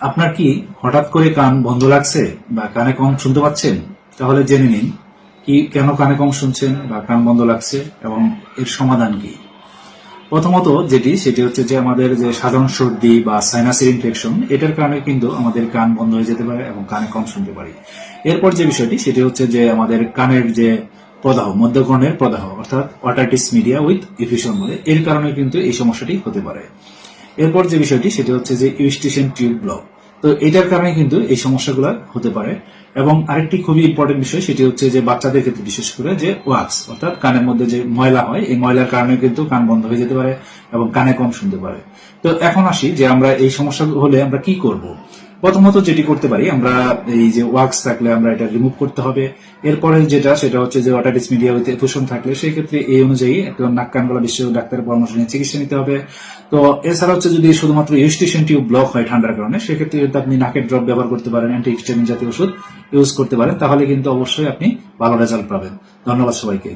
আপনার কি হঠাৎ করে কান বন্ধ লাগছে বা কানে কম শুনতে পাচ্ছেন? তাহলে জেনে নিন, কি কেন কানে কম শুনছেন বা কান বন্ধ লাগছে এবং এর সমাধান কি? প্রথমত যেটি, সেটি হচ্ছে যে আমাদের যে সাধারণ সর্দি বা সাইনাসের ইনফেকশন এটার কারণে কিন্তু আমাদের কান বন্ধ হয়ে যেতে পারে এবং কানে কম শুনতে পারি। এরপর যে বিষয়টি, সেটি হচ্ছে যে আমাদের কানের যে প্রদাহ, মধ্যকর্ণের প্রদাহ, অর্থাৎ ওয়াটারটিস মিডিয়া উইথ ইফিউশন বলে, এর কারণে কিন্তু এই সমস্যাটি হতে পারে। এরপর যে বিষয়টি, সেটা হচ্ছে যে ইউস্টেশন টিউব ব্লক। তো এটার কারণে কিন্তু এই সমস্যাগুলো হতে পারে। এবং আরেকটি খুবই ইম্পর্টেন্ট বিষয়, সেটি হচ্ছে যে বাচ্চাদের ক্ষেত্রে, বিশেষ করে যে ওয়াক্স, অর্থাৎ কানের মধ্যে যে ময়লা হয়, এই ময়লার কারণে কিন্তু কান বন্ধ হয়ে যেতে পারে এবং কানে কম শুনতে পারে। তো এখন আসি যে আমরা এই সমস্যা হলে আমরা কি করব? প্রথমত যেটি করতে পারি, আমরা এই যে ওয়াক্স থাকলে আমরা এটা রিমুভ করতে হবে। এরপরে যেটা, সেটা হচ্ছে যে ওয়াটারিস মিডিয়া উইথ এফুশন থাকলে সেই ক্ষেত্রে এই অনুযায়ী একদম নাক কান গলা বিশ্ব ডাক্তারের পরামর্শ নিয়ে চিকিৎসা নিতে হবে। তো এছাড়া হচ্ছে যদি শুধুমাত্র ইউস্টেশন টিউব ব্লক হয় ঠান্ডার কারণে সেক্ষেত্রে যদি আপনি নাকের ড্রপ ব্যবহার করতে পারেন অ্যান্টি হিস্টামিন জাতীয় ওষুধ ইউজ করতে পারেন, তাহলে কিন্তু অবশ্যই আপনি ভালো রেজাল্ট পাবেন। ধন্যবাদ সবাইকে।